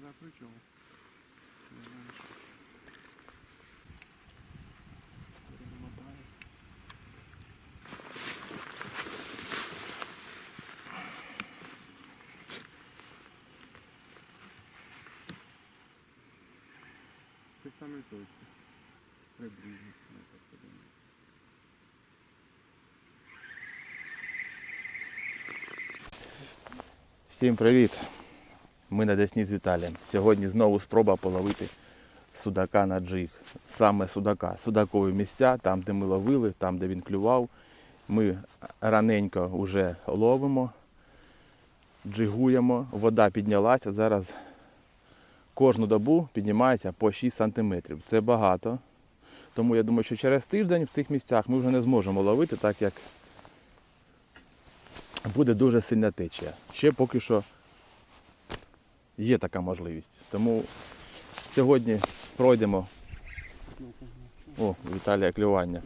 Закручував. Не знаю, що. Перемотаю. Ти. Приблизно. я так подумав. Всім привіт! Ми на Десні з Віталієм. Сьогодні знову спроба половити судака на джиг. Саме судака. Судакові місця, там, де ми ловили, там, де він клював. Ми раненько вже ловимо, джигуємо, вода піднялася. Зараз кожну добу піднімається по 6 см. Це багато. Тому я думаю, що через тиждень в цих місцях ми вже не зможемо ловити, так як буде дуже сильна течія. Ще поки що є така можливість. Тому сьогодні пройдемо. О, Віталія клювання.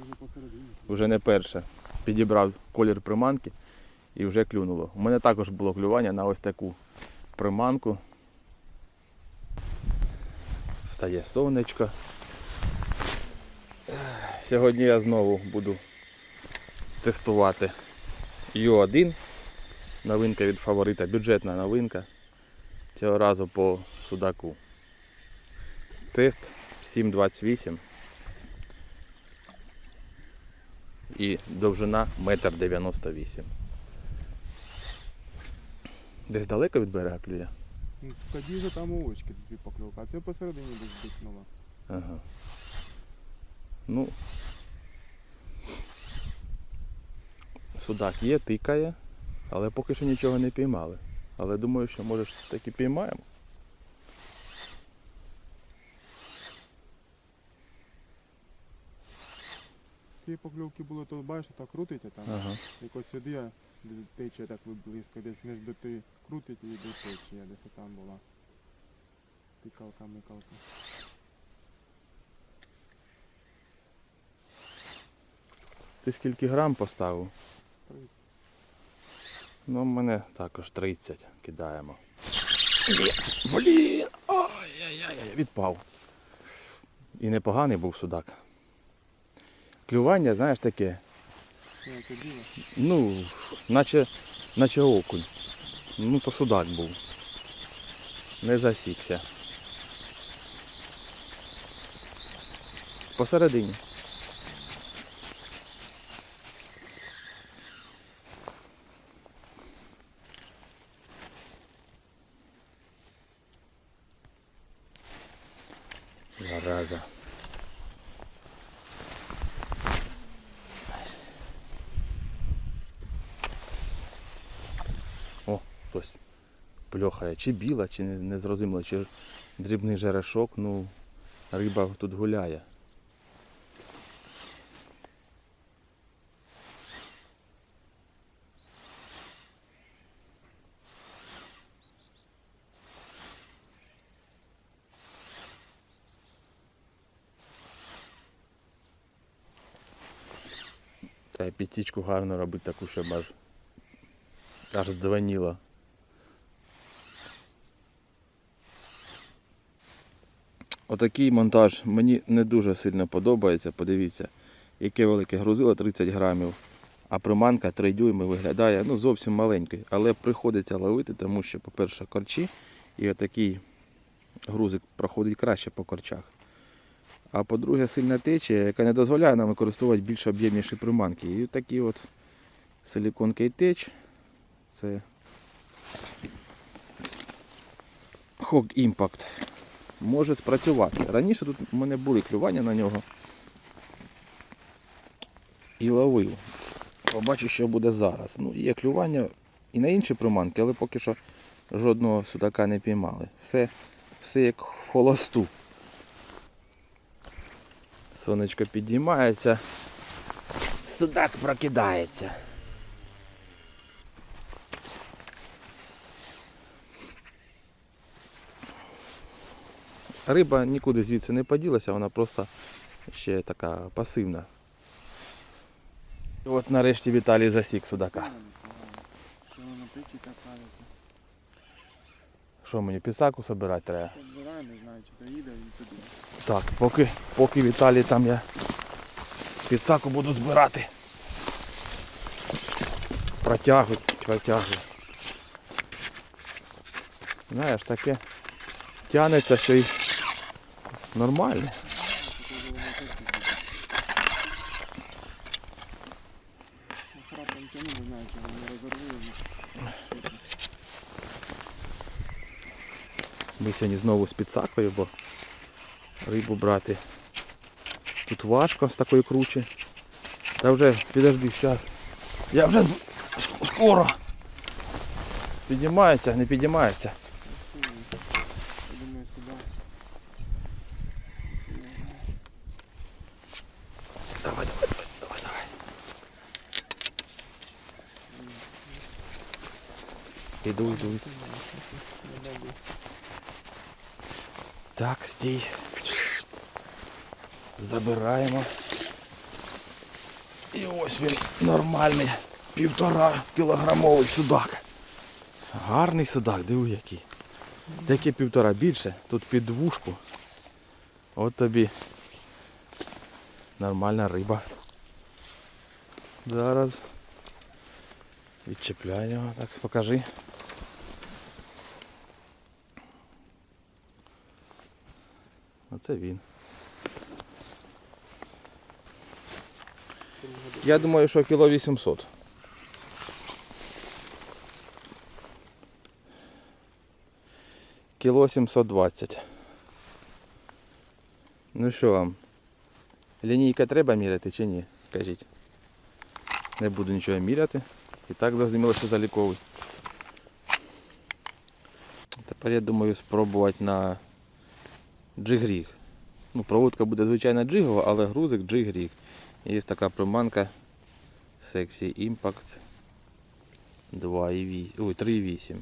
Вже. Не перше. Підібрав колір приманки і вже клюнуло. У мене також було клювання на ось таку приманку. Встає сонечко. Сьогодні я знову буду тестувати Ю1. Новинка від фаворита, бюджетна новинка. Цього разу по судаку. Тест 7,28 і довжина 1,98 м. Десь далеко від берега клює? Ну, Тоді вже там у очки дві покльовки, а це посередині десь дикнуло. Ага. Ну. Судак є, тикає, але поки що нічого не піймали. Але думаю, що може таки піймаємо. Ті покльовки були, то бачиш, так крутите там. Ага. Якось сюди я течія так близько, десь між ти крутить і до течія, десь там була. Пікалка, микалка. Ти скільки грам поставив? Ну, в мене також 30 кидаємо. Блін! Ой-яй-яй, відпав. І непоганий був судак. Клювання, знаєш таке, ну, наче, наче окунь. Ну, то судак був. Не засікся. Посередині. Зараза. О, хтось пльохає. Чи біла, чи не, не зрозуміло, чи дрібний жерешок, ну, риба тут гуляє. Та підсічку гарно робить таку, щоб аж, аж дзвеніло. Отакий монтаж мені не дуже сильно подобається. Подивіться, яке велике грузило 30 грамів, а приманка 3 дюйми виглядає ну, зовсім маленькою. Але приходиться ловити, тому що, по-перше, корчі і отакий грузик проходить краще по корчах. А по-друге, сильна течія, яка не дозволяє нам використовувати більш об'ємніші приманки. І такі от силікон кейтеч. Це Hog Impact може спрацювати. Раніше тут у мене були клювання на нього. І ловив. Побачу, що буде зараз. Ну, є клювання і на інші приманки, але поки що жодного судака не піймали. Все, все як в холосту. Сонечко підіймається. Судак прокидається. Риба нікуди звідси не поділася, вона просто ще така пасивна. І от нарешті Віталій засік судака. Що мені пісаку собирати треба? Збираємо, не знаю, чи доїде він туди. Так, поки, поки Віталій там я підсаку буду збирати. Протягуй, протягуй. Знаєш, таке тянеться, що й нормально. Храпом тяну, не знаю, чи він не розорвує. Ми сьогодні знову з підсакою, бо рибу брати тут важко з такої кручі. Та вже підожди, зараз. Я вже скоро. Підіймається, не підіймається. Я думаю, сюди. Давай, давай, давай, давай, давай. Іду, іду, іду. Не дадуть. Так, стій. Забираємо. І ось він нормальний. Півтора кілограмовий судак. Гарний судак, диви який. Таке півтора більше, тут під двушку. От тобі нормальна риба. Зараз відчепляємо. Так, покажи. Оце він. Я думаю, що кіло 800. Кіло 720. Ну що вам? Лінійка треба міряти чи ні? Скажіть. Не буду нічого міряти. І так зрозуміло, що заліковий. Тепер я думаю спробувати на джигріг. Ну, проводка буде звичайно джигова, але грузик джигріг. Є така приманка Sexy Impact 2,8. 3,8.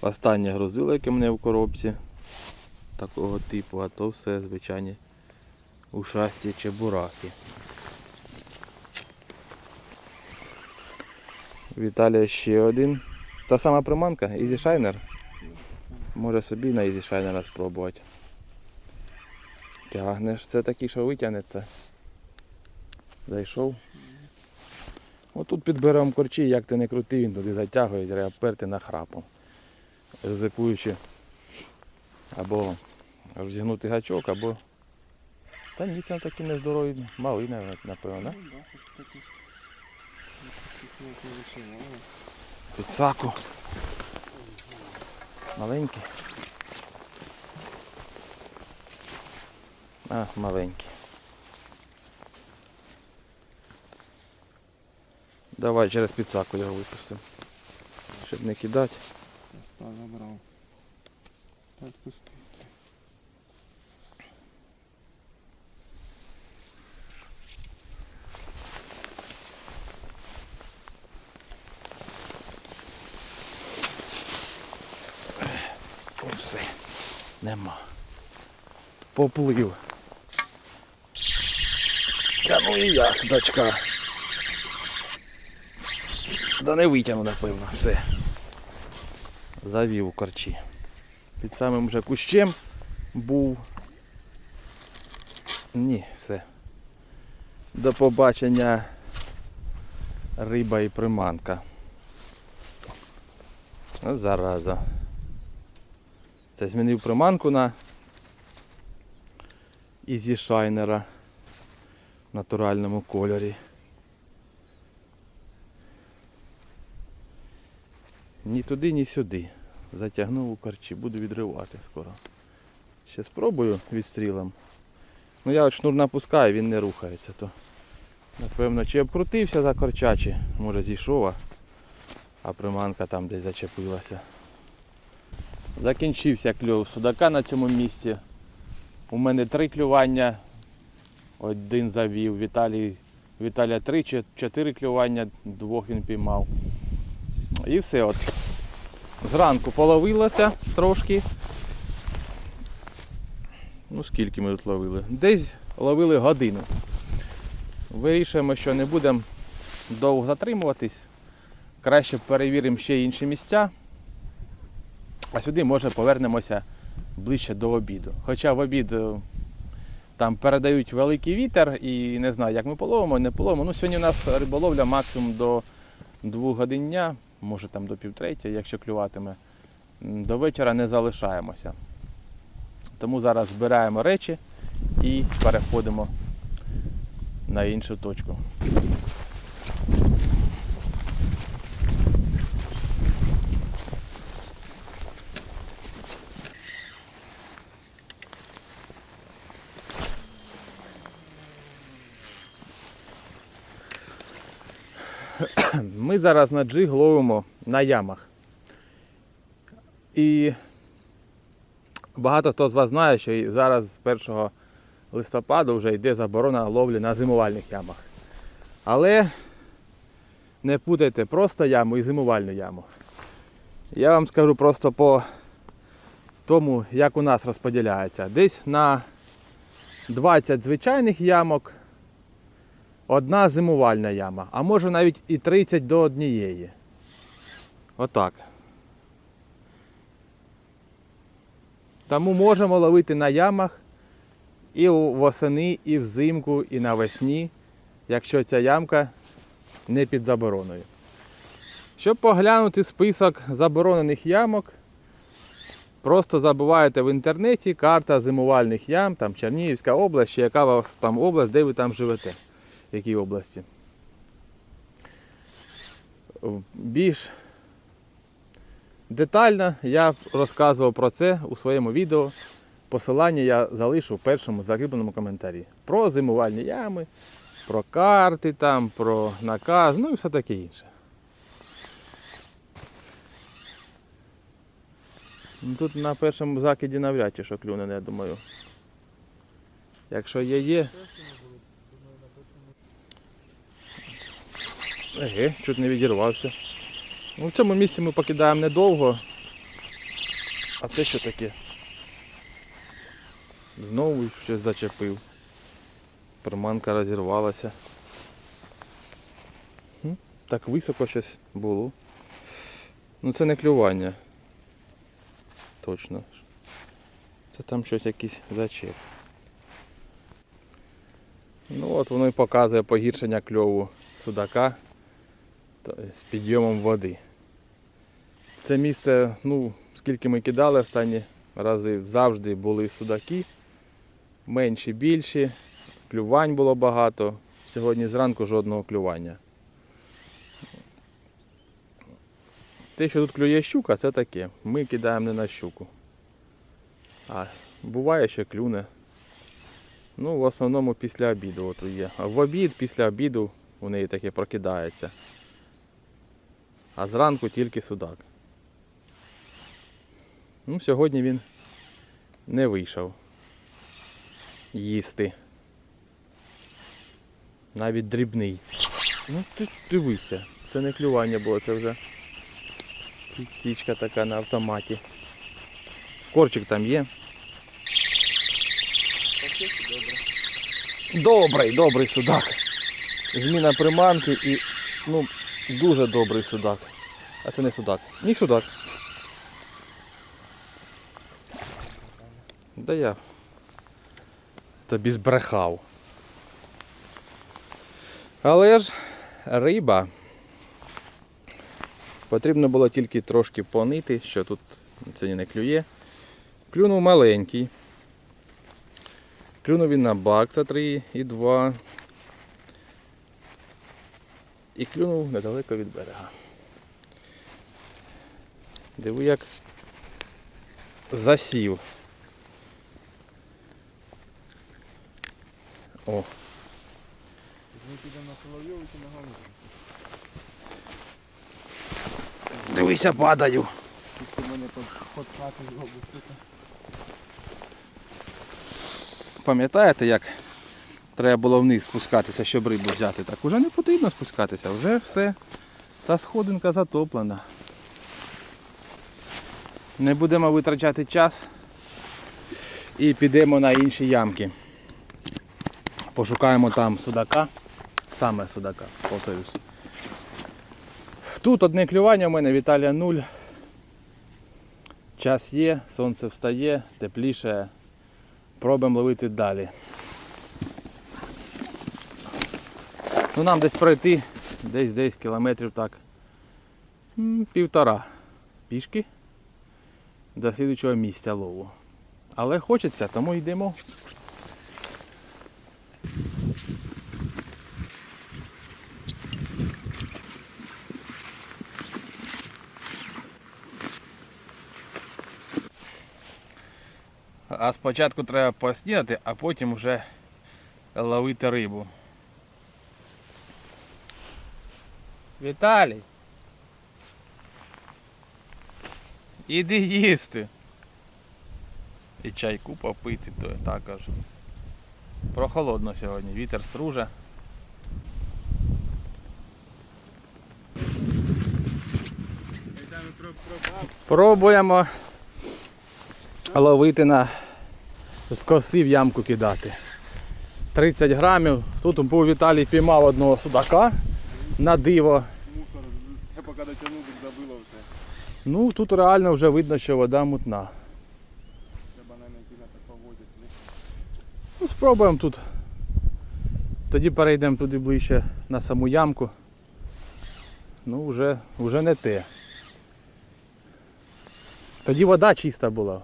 Останнє грузило, яке мене в коробці такого типу, а то все звичайні ушасті чебураки. Віталія ще один. Та сама приманка, Easy Shiner. Може собі на Easy Shiner спробувати. Тягнеш, це такий, що витягнеться. Зайшов. Отут під берегом корчі, як ти не крути, він туди затягує, треба перти на храпом. Ризикуючи або розігнути гачок, або. Та ні, це такі нездорові, малий, напевно, да? Ну, да, щось таке. Щось не вийшло, але Підсаку. Маленький. А, маленький. Давай через підсаку його випустимо. Щоб не кидати. Поста забрав. Так пустити. Все. Нема. Поплив. Та ну і я. Да не витягну, напевно, все. Завів у корчі. Під самим вже кущем був. Ні, все. До побачення риба і приманка. Зараза. Це змінив приманку на Ізі Шайнера натуральному кольорі. Ні туди, ні сюди. Затягнув у корчі, буду відривати скоро. Ще спробую відстрілом. Ну я от шнур напускаю, він не рухається, то напевно чи обкрутився за корча, чи може зійшов, а- приманка там десь зачепилася. Закінчився кльов судака на цьому місці. У мене три клювання. Один завів. Віталій, Віталія три, чи чотири клювання, двох він піймав. І все от. Зранку половилося трошки. Ну скільки ми тут ловили? Десь ловили годину. Вирішуємо, що не будемо довго затримуватись. Краще перевіримо ще інші місця. А сюди, може, повернемося ближче до обіду. Хоча в обід е, там передають великий вітер і не знаю, як ми половимо, не половимо. Ну, сьогодні у нас риболовля максимум до 2 годин дня, може там до півтретя, якщо клюватиме. До вечора не залишаємося. Тому зараз збираємо речі і переходимо на іншу точку. Ми зараз на джиг ловимо на ямах. І багато хто з вас знає, що зараз з 1 листопада вже йде заборона ловлі на зимувальних ямах. Але не путайте просто яму і зимувальну яму. Я вам скажу просто по тому, як у нас розподіляється. Десь на 20 звичайних ямок одна зимувальна яма, а може навіть і 30 до однієї. Отак. Тому можемо ловити на ямах і восени, і взимку, і навесні, якщо ця ямка не під забороною. Щоб поглянути список заборонених ямок, просто забуваєте в інтернеті карта зимувальних ям, там Чернігівська область, чи яка у вас там область, де ви там живете, якій області. Більш детально я розказував про це у своєму відео. Посилання я залишу в першому закріпленому коментарі. Про зимувальні ями, про карти, там, про наказ, ну і все таке інше. Ну, Тут на першому закиді навряд чи що клюне, я думаю. Якщо є, є. Еге, чуть не відірвався. Ну, в цьому місці ми покидаємо недовго. А те що таке? Знову щось зачепив. Приманка розірвалася. Так високо щось було. Ну це не клювання. Точно. Це там щось якийсь зачеп. Ну от воно і показує погіршення кльову судака з підйомом води. Це місце, ну, скільки ми кидали останні рази, завжди були судаки. Менші, більші. Клювань було багато. Сьогодні зранку жодного клювання. Те, що тут клює щука, це таке. Ми кидаємо не на щуку. А буває ще клюне. Ну, в основному після обіду от є. А в обід, після обіду у неї таке прокидається. А зранку тільки судак. Ну, сьогодні він не вийшов їсти. Навіть дрібний. Ну ти дивися, це не клювання було, це вже підсічка така на автоматі. Корчик там є. Добрий, добрий судак. Зміна приманки і ну, дуже добрий судак. А це не судак. Ні судак. Да я тобі збрехав. Але ж риба. Потрібно було тільки трошки понити, що тут це не клює. Клюнув маленький. Клюнув він на бакса 3,2. І клюнув недалеко від берега. Диви як засів. О, Ми підемо на Соловйову Галину. дивися, падаю. Тільки мене хати зробить. тут. Пам'ятаєте, як треба було вниз спускатися, щоб рибу взяти? Так уже не потрібно спускатися, вже все. Та сходинка затоплена. Не будемо витрачати час і підемо на інші ямки. Пошукаємо там судака, саме судака, повторюсь. Тут одне клювання у мене Віталія 0. Час є, сонце встає, тепліше. Пробуємо ловити далі. Ну, нам десь пройти, десь десь кілометрів так. Півтора пішки до слідчого місця лову. Але хочеться, тому йдемо. А спочатку треба поснідати, а потім вже ловити рибу. Віталій. Іди їсти. І чайку попити, то також. Прохолодно сьогодні, вітер струже. Пробуємо ловити на з в ямку кидати. 30 грамів. Тут був Віталій піймав одного судака на диво. Я поки дотягнув, забило все. Ну тут реально вже видно, що вода мутна. Треба, йти на так. Ну, спробуємо тут. Тоді перейдемо туди ближче на саму ямку. Ну, вже, вже не те. Тоді вода чиста була.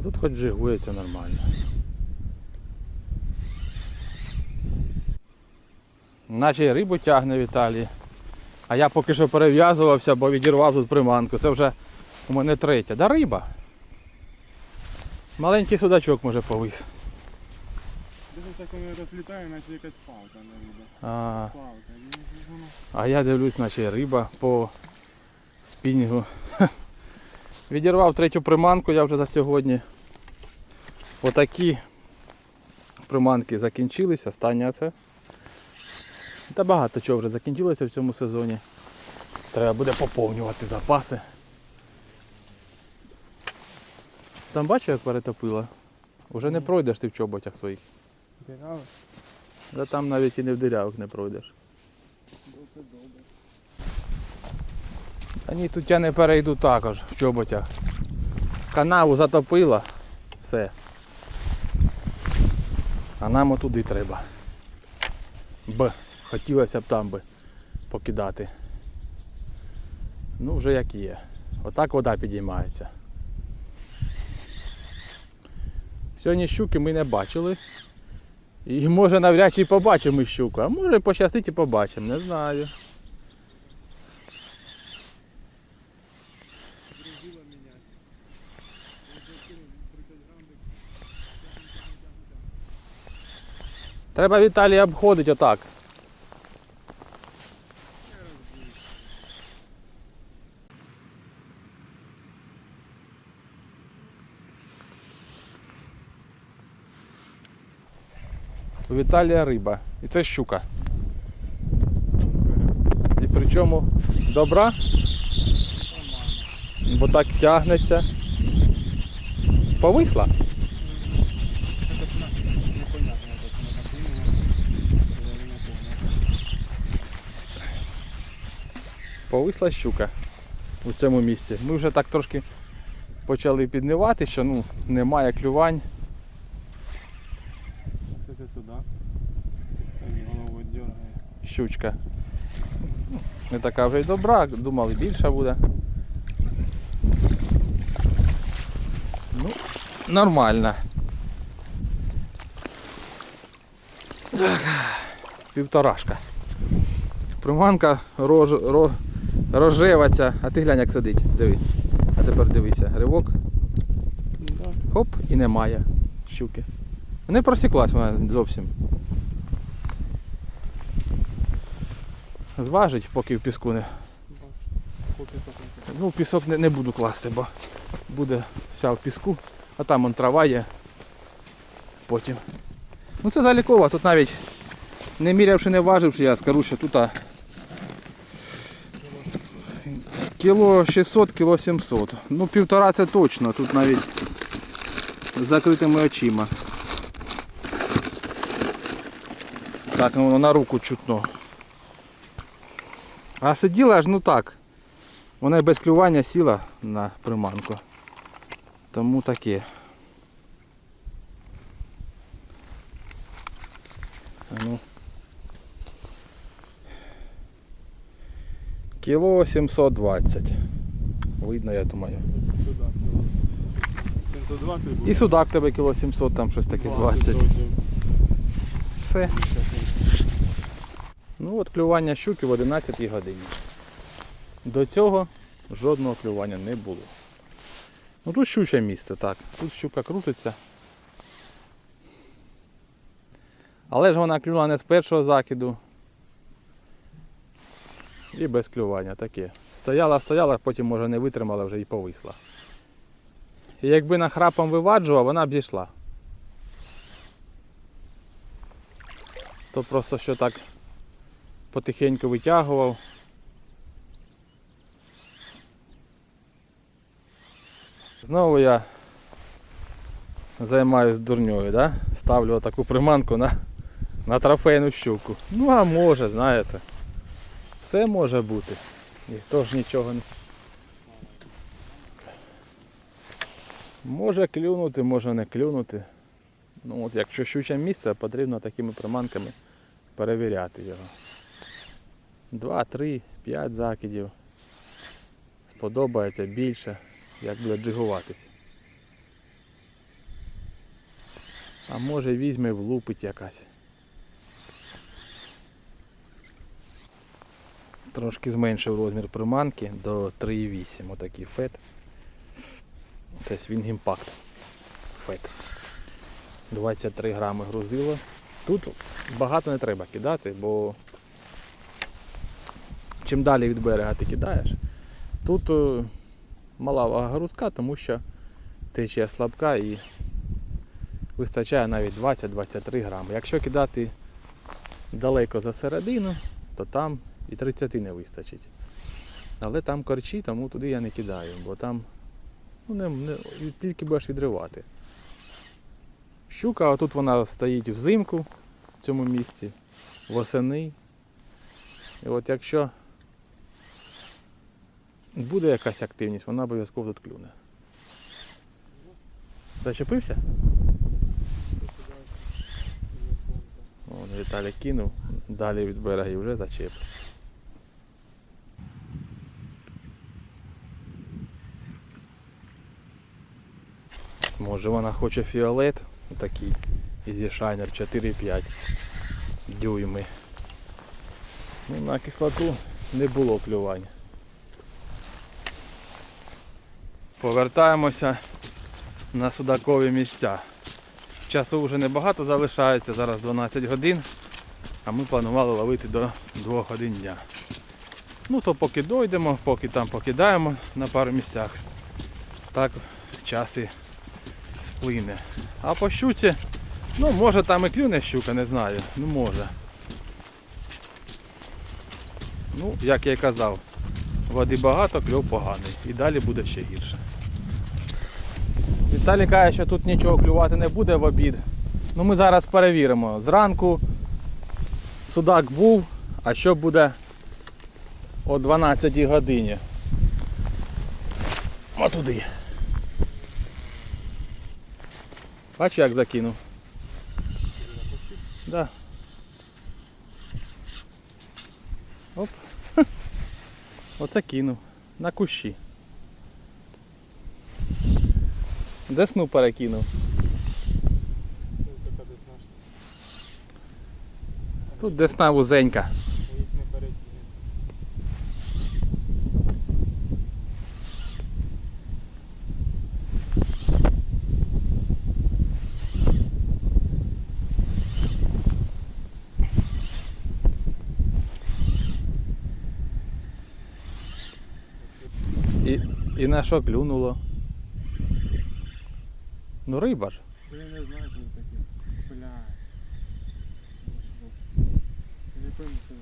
Ну тут хоч жигується нормально. Наче й рибу тягне Віталій. А я поки що перев'язувався, бо відірвав тут приманку. Це вже у мене третя. Да риба. Маленький судачок може повис. Десь так воно розлітає, наче якась палка не буде. А, Палка. а я дивлюсь, наче риба по спінінгу. Відірвав третю приманку я вже за сьогодні. Отакі приманки закінчились, остання це. Та багато чого вже закінчилося в цьому сезоні. Треба буде поповнювати запаси. Там бачу, як перетопило. Уже не пройдеш ти в чоботях своїх. Дирали? Да там навіть і не в дирявок не пройдеш. Добре. Та ні, тут я не перейду також в чоботях. Канаву затопило. Все. А нам отуди треба. Б. Хотілося б там би покидати. Ну, вже як є. Отак вода підіймається. Сьогодні щуки ми не бачили. І може навряд чи побачимо щуку, а може пощастить і побачимо, не знаю. Треба Віталія обходити отак. У Віталія риба. І це щука. І причому добра, бо так тягнеться. Повисла. Непонятно, як це накинуло. Я не понял. Повисла щука у цьому місці. Ми вже так трошки почали піднивати, що ну, немає клювань. Це сюди. Голову дергає. Щучка. Не така вже й добра, думали більша буде. Ну, нормально. Так. Півторашка. Приманка рож, ро, рожеваться. А ти глянь як сидить. Диви. А тепер дивися. Ривок. Да. Хоп, і немає щуки. Не просіклась вона зовсім. Зважить, поки в піску не. Ну, пісок не, не буду класти, бо буде вся в піску, а там он трава є. Потім. Ну це залікова, тут навіть не мірявши, не важивши, я скажу, що тут а, Кіло 600, кіло 700. Ну, півтора це точно, тут навіть з закритими очима. Так, ну на руку чутно. А сиділа ж ну так. Вона без клювання сіла на приманку. Тому таке. Ну. Кіло 720. Видно, я думаю. Сюди. 720 буде. І судак тебе кіло 700, там щось таке 20. Все. Ну от клювання щуки в 11 годині. До цього жодного клювання не було. Ну тут щуче місце, так. Тут щука крутиться. Але ж вона клюнула не з першого закиду. І без клювання таке. Стояла, стояла, потім може не витримала вже і повисла. І якби нахрапом виваджував, вона б зійшла. То просто що так потихеньку витягував. Знову я займаюсь дурньою, да? ставлю таку приманку на, на трофейну щуку. Ну а може, знаєте. Все може бути. Ніхто ж нічого не. Може клюнути, може не клюнути. Ну от якщо щуче місце, потрібно такими приманками перевіряти його. Два, три, п'ять закидів. Сподобається більше, як буде джигуватись. А може візьме влупить якась. Трошки зменшив розмір приманки до 3,8. Отакий фет. Це Swing Impact. Фет. 23 грами грузило. Тут багато не треба кидати, бо чим далі від берега ти кидаєш, тут е, мала вага грузка, тому що течія слабка і вистачає навіть 20-23 грами. Якщо кидати далеко за середину, то там і 30 не вистачить. Але там корчі, тому туди я не кидаю, бо там ну, не, не, тільки будеш відривати. Щука, отут вона стоїть взимку в цьому місці, восени. І от якщо буде якась активність, вона обов'язково тут клюне. Зачепився? Вон Віталій кинув, далі від берега і вже зачеп. Може вона хоче фіолет, такий Easy Shiner 4-5 дюйми. Ну, на кислоту не було клювань. Повертаємося на судакові місця. Часу вже небагато залишається, зараз 12 годин, а ми планували ловити до 2 годин дня. Ну то поки дойдемо, поки там покидаємо на пару місцях, так час і сплине. А по щуці, ну може там і клюне щука, не знаю. Ну може. Ну, як я й казав, води багато, кльов поганий. І далі буде ще гірше. Віталій каже, що тут нічого клювати не буде в обід. Ну ми зараз перевіримо. Зранку судак був, а що буде о 12 годині. Отуди. Бачу як закинув. Да. Оп. Оце кинув. На кущі. Десну перекинув. Тут десна вузенька. Їх не перекине. І, і на що клюнуло? Ну риба ж. Я не знаю, що таке. Бля. Не пам'ятаю.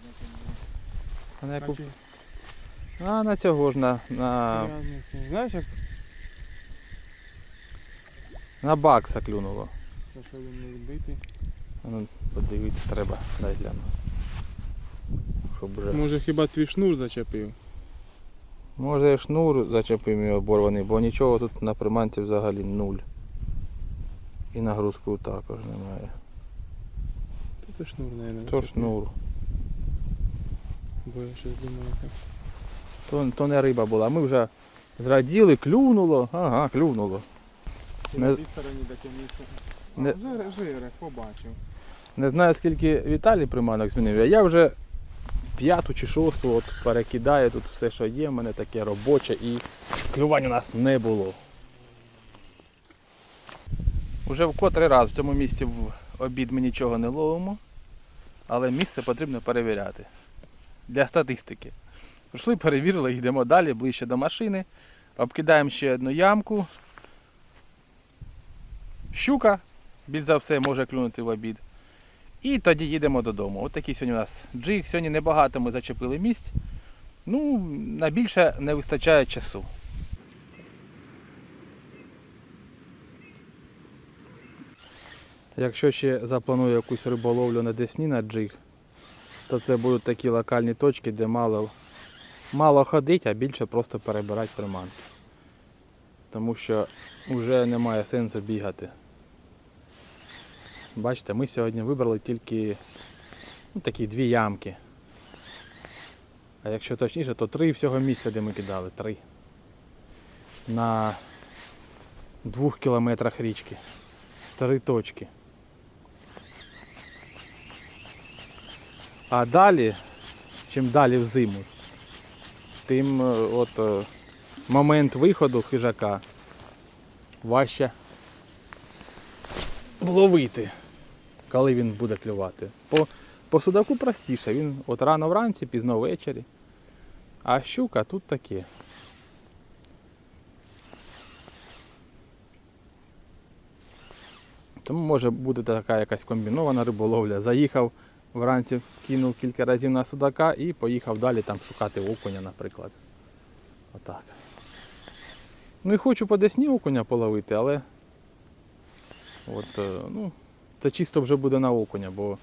А на яку, А на цього ж на, на, Знаєш, як на бакса клюнуло. це, що він не відбитий? Ну, подивитися треба, дай гляну. Щоб вже. Може хіба твій шнур зачепив? Може і шнур зачепив мій оборваний, бо нічого тут на приманці взагалі нуль. І нагрузку також немає. То ти шнур, мабуть. То шнур. Бо я щось думаю так. То, то не риба була. Ми вже зраділи, клюнуло. Ага, клюнуло. І Не- цій стороні таке місце. Не- жире, жире, побачив. Не знаю скільки Віталій приманок змінив. а Я вже п'яту чи шосту от перекидаю тут все, що є, в мене таке робоче і клювань у нас не було. Уже в котрий раз в цьому місці в обід ми нічого не ловимо, але місце потрібно перевіряти. Для статистики. Прийшли, перевірили, йдемо далі, ближче до машини. Обкидаємо ще одну ямку. Щука, більш за все, може клюнути в обід. І тоді їдемо додому. От такий сьогодні у нас джиг. Сьогодні небагато ми зачепили місць. Ну, на більше не вистачає часу. Якщо ще запланую якусь риболовлю на Десні на джиг, то це будуть такі локальні точки, де мало, мало ходить, а більше просто перебирати приманки. Тому що вже немає сенсу бігати. Бачите, ми сьогодні вибрали тільки ну, такі дві ямки. А якщо точніше, то три всього місця, де ми кидали. Три. На двох кілометрах річки. Три точки. А далі, чим далі в зиму, тим е, от е, момент виходу хижака важче вловити, коли він буде клювати. По, по судаку простіше, він от рано вранці, пізно ввечері. А щука тут таке. Тому може бути така якась комбінована риболовля. Заїхав вранці, кинув кілька разів на судака і поїхав далі там шукати окуня, наприклад. Отак. Ну і хочу по десні окуня половити, але От, е, ну, це чисто вже буде на окуня, бо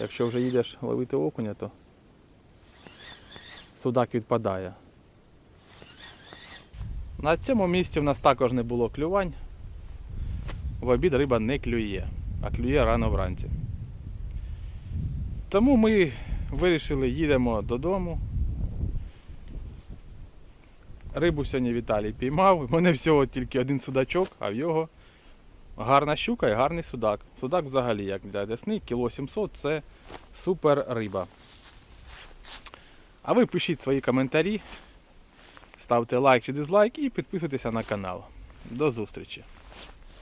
якщо вже їдеш ловити окуня, то судак відпадає. На цьому місці в нас також не було клювань. В обід риба не клює, а клює рано вранці. Тому ми вирішили їдемо додому. Рибу сьогодні Віталій піймав. У мене всього тільки один судачок, а в його Гарна щука і гарний судак. Судак взагалі, як для десни, кіло 700 це супер риба. А ви пишіть свої коментарі, ставте лайк чи дизлайк і підписуйтеся на канал. До зустрічі!